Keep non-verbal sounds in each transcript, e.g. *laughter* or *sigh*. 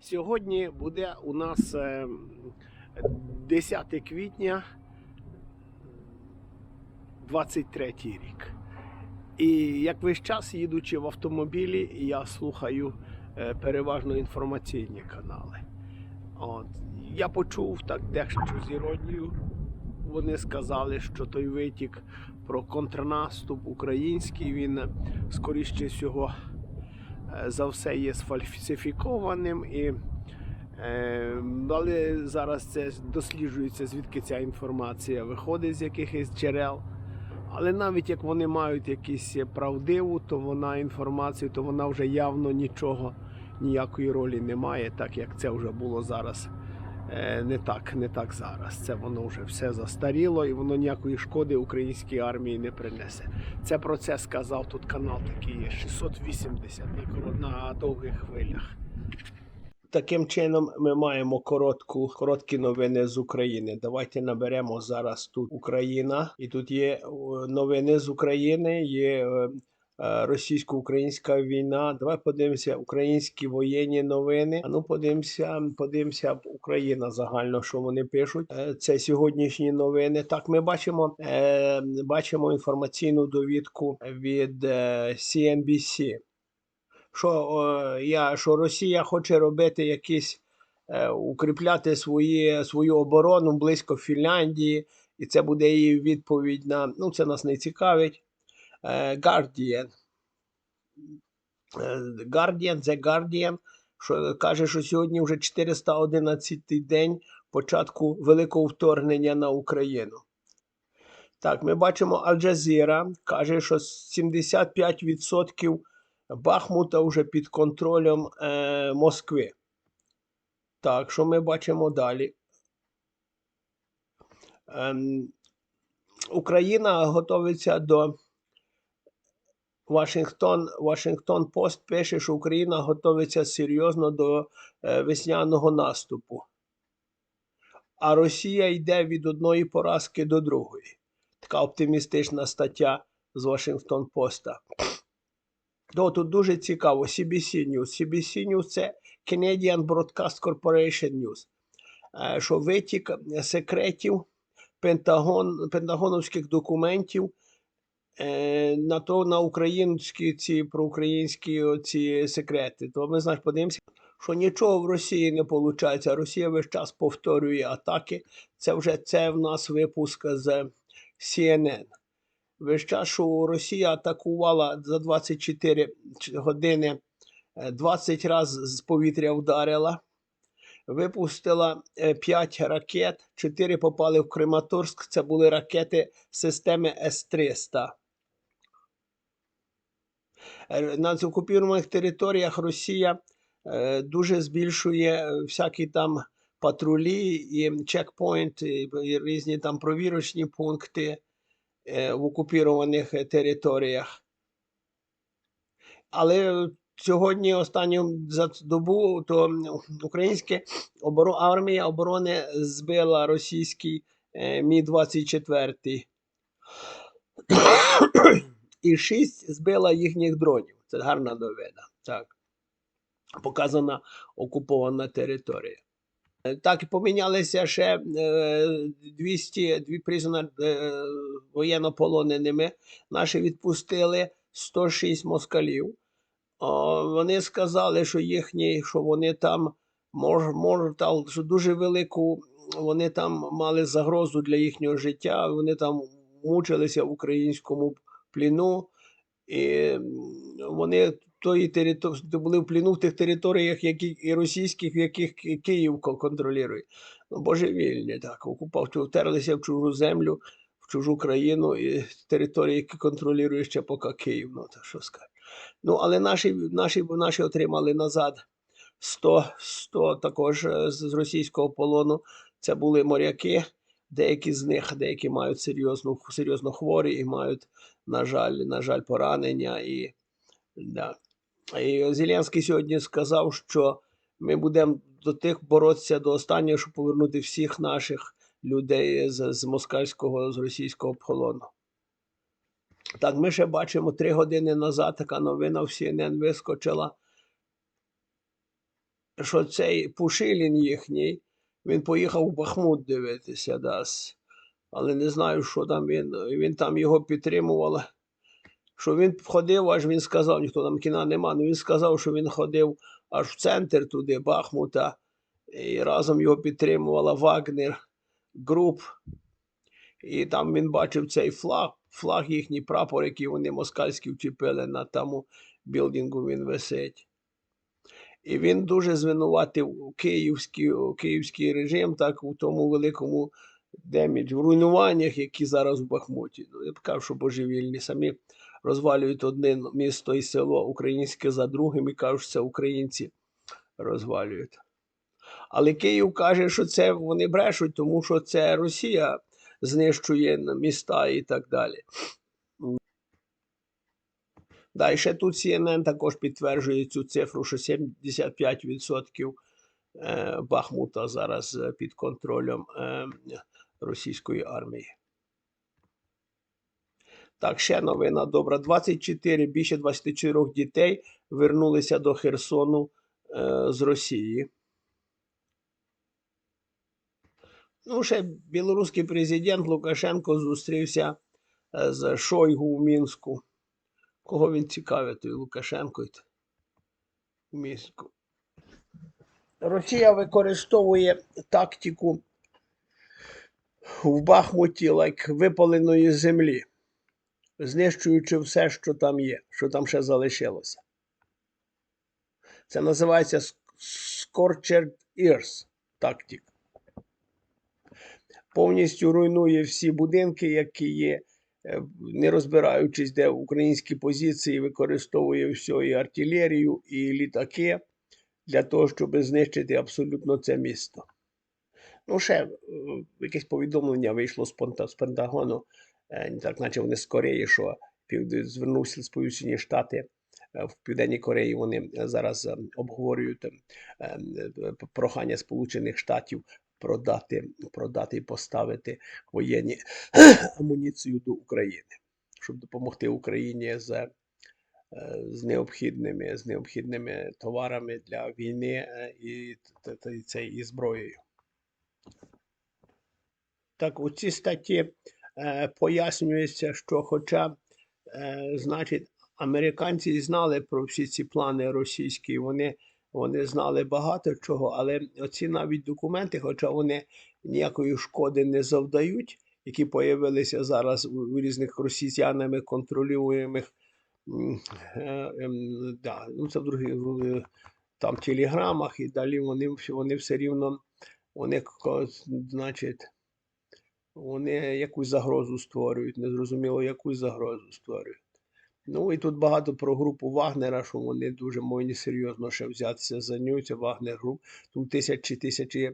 Сьогодні буде у нас е, 10 квітня 23 рік. І як весь час, їдучи в автомобілі, я слухаю е, переважно інформаційні канали. От. Я почув так дещо з іронією. Вони сказали, що той витік про контрнаступ український, він е, скоріше всього е, за все є сфальсифікованим. І, е, але зараз це досліджується, звідки ця інформація виходить з якихось джерел. Але навіть як вони мають якісь правдиву, то вона інформацію, то вона вже явно нічого, ніякої ролі не має, так як це вже було зараз. Е, Не так, не так зараз. Це воно вже все застаріло і воно ніякої шкоди українській армії не принесе. Це про це сказав тут канал такий є 680 на довгих хвилях. Таким чином ми маємо коротку, короткі новини з України. Давайте наберемо зараз тут Україна, і тут є е, новини з України. Є е, російсько-українська війна. Давай подивимося українські воєнні новини. А ну подивимося, подивимося Україна загально, що вони пишуть. Е, Це сьогоднішні новини. Так, ми бачимо, е, бачимо інформаційну довідку від е, CNBC що, е, я, що Росія хоче робити якісь е, укріпляти свої, свою оборону близько Фінляндії, і це буде її відповідь на ну це нас не цікавить. Е, Guardian. Е, Guardian, The Guardian, що каже, що сьогодні вже 411 день початку великого вторгнення на Україну. Так, ми бачимо Аль-Джазіра каже, що 75% Бахмута вже під контролем е, Москви. Так, що ми бачимо далі? Ем, Україна готується до Вашингтон, Вашингтон Пост пише, що Україна готується серйозно до е, весняного наступу. А Росія йде від одної поразки до другої. Така оптимістична стаття з Вашингтон Поста. То тут дуже цікаво. CBC News. CBC News – це Canadian Broadcast Corporation News. Е, Що витік секретів Пентагон, пентагоновських документів на то на українські ці проукраїнські ці секрети. То ми знаєш, подивимося, що нічого в Росії не виходить. Росія весь час повторює атаки. Це вже це в нас випуск з CNN. Весь час, що Росія атакувала за 24 години, е, 20 разів з повітря вдарила, випустила 5 ракет, 4 попали в Краматорськ. Це були ракети системи С-300. Е, На окупованих територіях Росія е, дуже збільшує е, всякі там патрулі і чекпоінти, і різні там провірочні пункти в окупованих територіях. Але сьогодні, останню за добу, то українська армія оборони збила російський е, Мі-24. І шість збила їхніх дронів. Це гарна новина. Так. Показана окупована територія. Е, Так, помінялися ще е, 200 дві признано е, воєннополоненими. Наші відпустили 106 москалів. Вони сказали, що їхні, що вони там мож, мож, що дуже велику, вони там мали загрозу для їхнього життя, вони там мучилися в українському пліну, і вони тої території були в пліну в тих територіях, які і російських, в яких Київ контролює. Ну, божевільні так, окупав, втерлися в чужу землю, в чужу країну і території, які контролює ще поки Київ. Ну, то що. Ну, але наші, наші, наші отримали назад 100, 100 також е, з російського полону. Це були моряки. Деякі з них, деякі мають серйозну, серйозно хворі і мають, на жаль, на жаль, поранення. І, да. і Зеленський сьогодні сказав, що ми будемо до тих боротися до останнього, щоб повернути всіх наших людей з, з москальського, з російського полону. Так, ми ще бачимо три години назад така новина в CNN вискочила, що цей Пушилін їхній, він поїхав в Бахмут дивитися дас. Але не знаю, що там він. Він там його підтримував. Що він ходив, аж він сказав, ніхто там кіна нема, але він сказав, що він ходив аж в центр туди, Бахмута, і разом його підтримувала Вагнер груп. І там він бачив цей флаг, флаг їхній прапор, який вони москальські вчепили на тому білдингу він висить. І він дуже звинуватив київський, київський режим так у тому великому демідж, в руйнуваннях, які зараз в Бахмуті. Ну, я б кажу, що божевільні самі розвалюють одне місто і село українське за другим і кажуть, що це українці розвалюють. Але Київ каже, що це вони брешуть, тому що це Росія знищує міста і так далі. Да, і ще тут CNN також підтверджує цю цифру, що 75% е, Бахмута зараз е, під контролем е, російської армії. Так, ще новина добра. 24, більше 24 дітей вернулися до Херсону е, з Росії. Ну, ще білоруський президент Лукашенко зустрівся е, з Шойгу в Мінську. Кого він цікавить, той Лукашенко в Мінську. Росія використовує тактику в Бахмуті як випаленої землі, знищуючи все, що там є, що там ще залишилося. Це називається Scorched Earth тактик. Повністю руйнує всі будинки, які є, е, не розбираючись, де українські позиції, використовує все і артилерію, і літаки для того, щоб знищити абсолютно це місто. Ну, ще е, якесь повідомлення вийшло з Пента- з Пентагону, е, так наче вони з Кореї, що звернувся Сполучені Штати е, в Південній Кореї. Вони зараз обговорюють е, е, прохання Сполучених Штатів продати, продати і поставити воєнні *clears throat* амуніцію до України, щоб допомогти Україні з, з необхідними, з необхідними товарами для війни і, та- і, і зброєю. Так, у цій статті е, пояснюється, що хоча, е, значить, американці знали про всі ці плани російські, вони, вони знали багато чого, але оці навіть документи, хоча вони ніякої шкоди не завдають, які появилися зараз у, різних росіянами контролюємих е, ем, да, ну, це в других е, там телеграмах і далі вони, вони все рівно вони, значить, вони якусь загрозу створюють, незрозуміло, яку загрозу створюють. Ну і тут багато про групу Вагнера, що вони дуже повинні серйозно ще взятися за нього, це Вагнер груп. Тут тисячі тисячі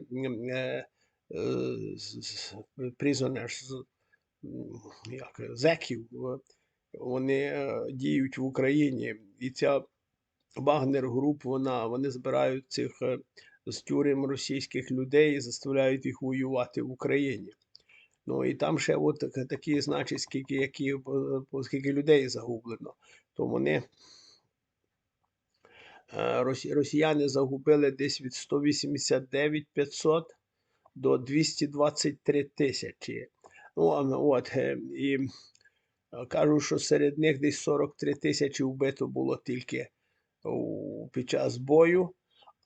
е, зеків, вони діють в Україні. І ця Вагнер груп, вона, вони збирають цих е, з тюрем російських людей і заставляють їх воювати в Україні. Ну і там ще от такі, значить, скільки, які, е, скільки людей загублено, то вони е, росіяни загубили десь від 189 500 до 223 тисячі. Ну, ну, от, е, і кажуть, що серед них десь 43 тисячі вбито було тільки під час бою,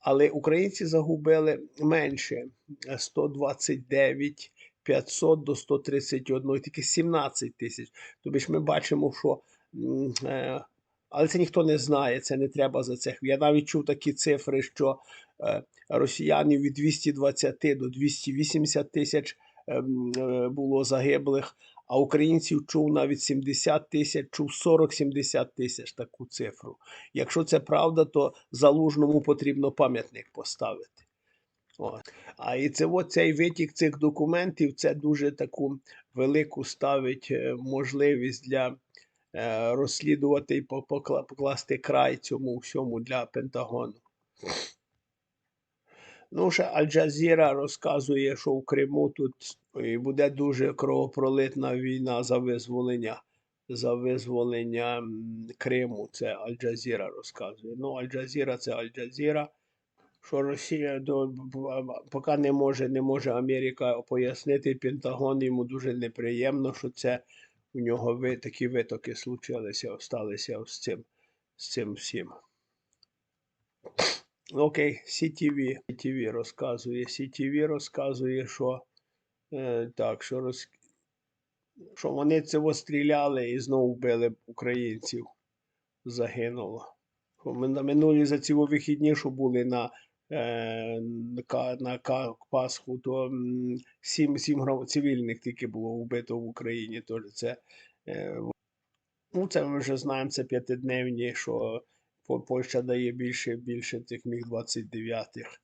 але українці загубили менше е, 129 500 до 131, тільки 17 тисяч. Тобто ж ми бачимо, що. е, Але це ніхто не знає, це не треба за це. Я навіть чув такі цифри, що е, росіянів від 220 до 280 тисяч е, було загиблих, а українців чув навіть 70 тисяч, чув 40-70 тисяч таку цифру. Якщо це правда, то залужному потрібно пам'ятник поставити. От. А і це от цей витік цих документів це дуже таку велику ставить е, можливість для е, розслідувати і покласти край цьому всьому для Пентагону. Ну, ще Аль-Джазіра розказує, що в Криму тут буде дуже кровопролитна війна за визволення, за визволення Криму. Це Аль-Джазіра розказує. Ну, Аль-Джазіра це Аль-Джазіра. Що Росія до, поки не може, не може Америка пояснити, Пентагон йому дуже неприємно, що це у нього ви, такі витоки случилися, сталися з цим, з цим всім. Окей, CTV, CTV розказує. CTV розказує, що е, так, що, роз, що вони цього стріляли і знову вбили українців. Загинуло. На минулі за ці вихідні, що були на, на, Ка- Пасху, то сім, сім цивільних тільки було вбито в Україні. Тож це, е, ну, це ми вже знаємо, це п'ятидневні, що Польща дає більше, більше тих міг 29-х.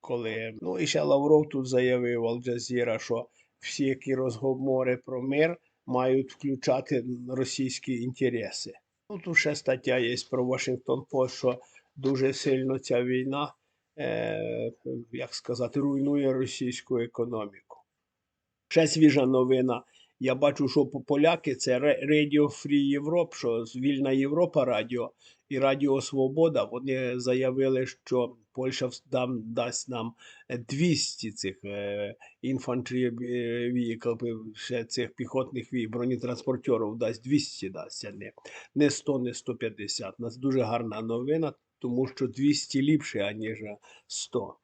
Коли... Ну і ще Лавров тут заявив Аль-Джазіра, що всі, які розговори про мир, мають включати російські інтереси. Ну, тут ще стаття є про Вашингтон Пост, що дуже сильно ця війна, е, як сказати, руйнує російську економіку. Ще свіжа новина. Я бачу, що по- поляки це Radio Free Europe, що Вільна Європа Радіо і Радіо Свобода. Вони заявили, що Польща дасть нам е, 200 цих е, infantry е, е, цих піхотних вій, бронетранспортерів дасть 200 дасть, а не, не 100, не 150. У нас дуже гарна новина, тому що 200 ліпше, аніж 100.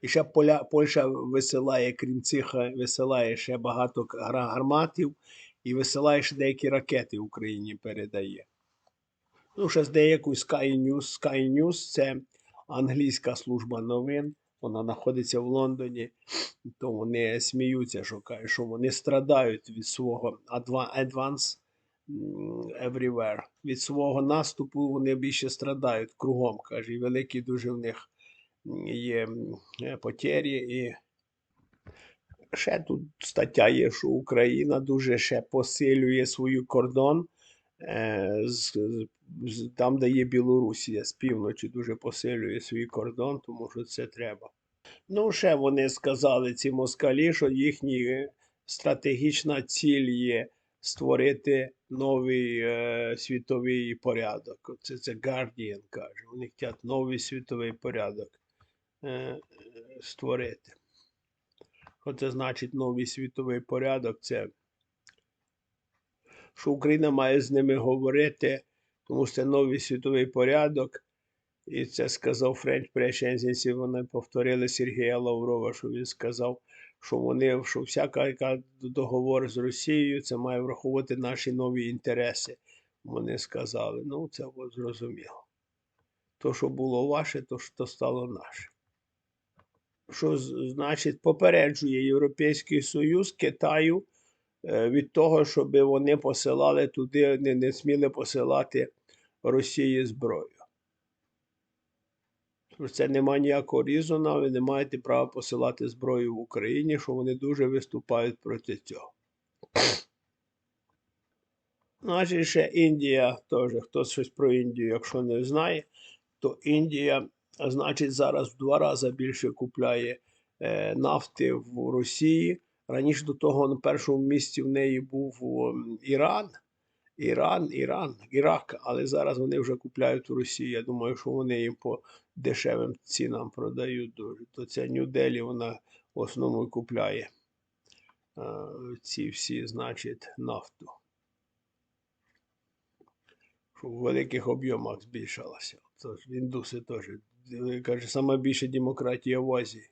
І ще Поля, Польща висилає, крім цих, висилає ще багато гарматів і висилає ще деякі ракети Україні передає. Ну, ще з деяку Sky News. Sky News це англійська служба новин. Вона знаходиться в Лондоні, то вони сміються, що що вони страдають від свого м, everywhere. Від свого наступу вони більше страдають кругом, каже, і великі дуже в них є е, потері. І ще тут стаття є, що Україна дуже ще посилює свій кордон е, з, з- там, де є Білорусія, з півночі дуже посилює свій кордон, тому що це треба. Ну, ще вони сказали, ці москалі, що їхня стратегічна ціль є створити новий е, світовий порядок. Це, це Guardian каже. Вони хочуть новий світовий порядок е, створити. Що це значить новий світовий порядок? Це що Україна має з ними говорити, тому що це новий світовий порядок. І це сказав Френч Прещензінці, вони повторили Сергія Лаврова, що він сказав, що вони, що всяка яка договор з Росією, це має враховувати наші нові інтереси. Вони сказали, ну це зрозуміло. То, що було ваше, то, що стало наше. Що значить попереджує Європейський Союз Китаю е, від того, щоб вони посилали туди, не, не сміли посилати Росії зброю. Це немає ніякого різона, ви не маєте права посилати зброю в Україні, що вони дуже виступають проти цього. Значить, ще Індія теж, хтось щось про Індію, якщо не знає, то Індія, значить, зараз в два рази більше купляє е, нафти в Росії. Раніше до того на першому місці в неї був Іран. Іран, Іран, Ірак, але зараз вони вже купляють у Росії. Я думаю, що вони їм по дешевим цінам продають дуже. То ця Нью-Делі вона в основному купляє е, ці всі, значить, нафту. Щоб в великих об'ємах збільшалася. Тож індуси теж. Каже, сама більша демократія в Азії.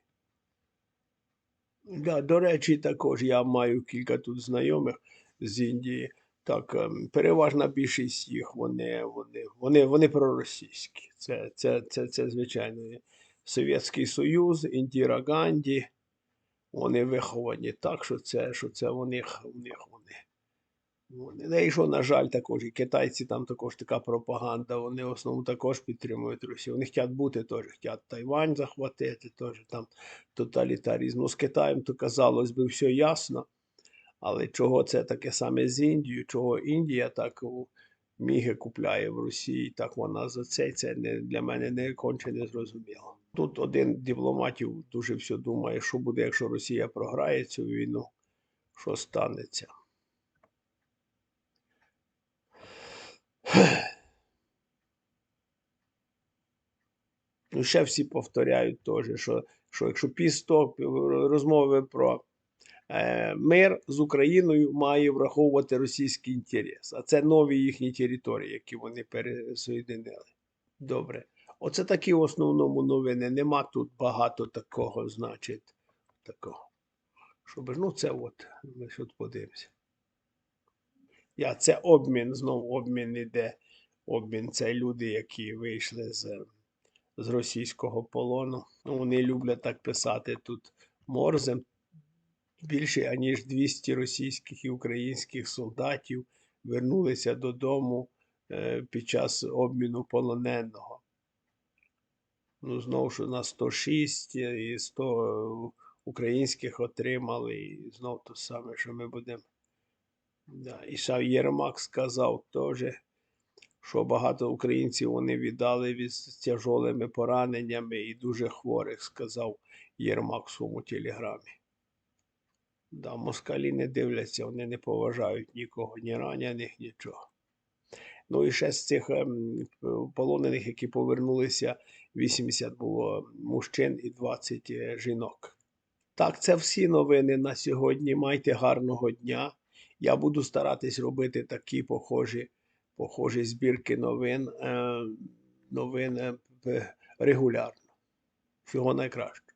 Да, до речі, також я маю кілька тут знайомих з Індії. Так, ем, переважна більшість їх вони, вони, вони, вони проросійські. Це, це, це, це звичайно, Совєтський Союз, Індіра Ганді. Вони виховані так, що це, що це у них, у них вони. вони. Да і що, на жаль, також і китайці там також така пропаганда, вони в основному також підтримують Росію. Вони хочуть бути теж, хочуть Тайвань захватити, теж там тоталітаризм. Ну, з Китаєм то казалось би все ясно. Але чого це таке саме з Індією, чого Індія так міги купляє в Росії, так вона за це, це не, для мене не конче не зрозуміло. Тут один дипломатів дуже все думає, що буде, якщо Росія програє цю війну, що станеться. Ну, ще всі повторяють теж, що, що якщо пісток розмови про мир з Україною має враховувати російський інтерес. А це нові їхні території, які вони пересоєдинили. Добре. Оце такі в основному новини. Нема тут багато такого, значить, такого. Щоб, ну, це от, ми от подивимося. Я, це обмін, знову обмін іде. Обмін це люди, які вийшли з, з російського полону. Ну, вони люблять так писати тут морзем. Більше аніж 200 російських і українських солдатів вернулися додому е, під час обміну полоненого. Ну, знову ж на 106 і 100 українських отримали, і знов те саме, що ми будемо. Да. І ще Єрмак сказав теж, що багато українців вони віддали від з тяжолими пораненнями і дуже хворих, сказав Єрмак в своєму телеграмі. Да, москалі не дивляться, вони не поважають нікого, ні ранених, нічого. Ну і ще з цих ем, полонених, які повернулися, 80 було мужчин і 20 е, жінок. Так, це всі новини на сьогодні. Майте гарного дня. Я буду старатись робити такі похожі, похожі збірки новин, е, новин е, регулярно. Всього найкращого.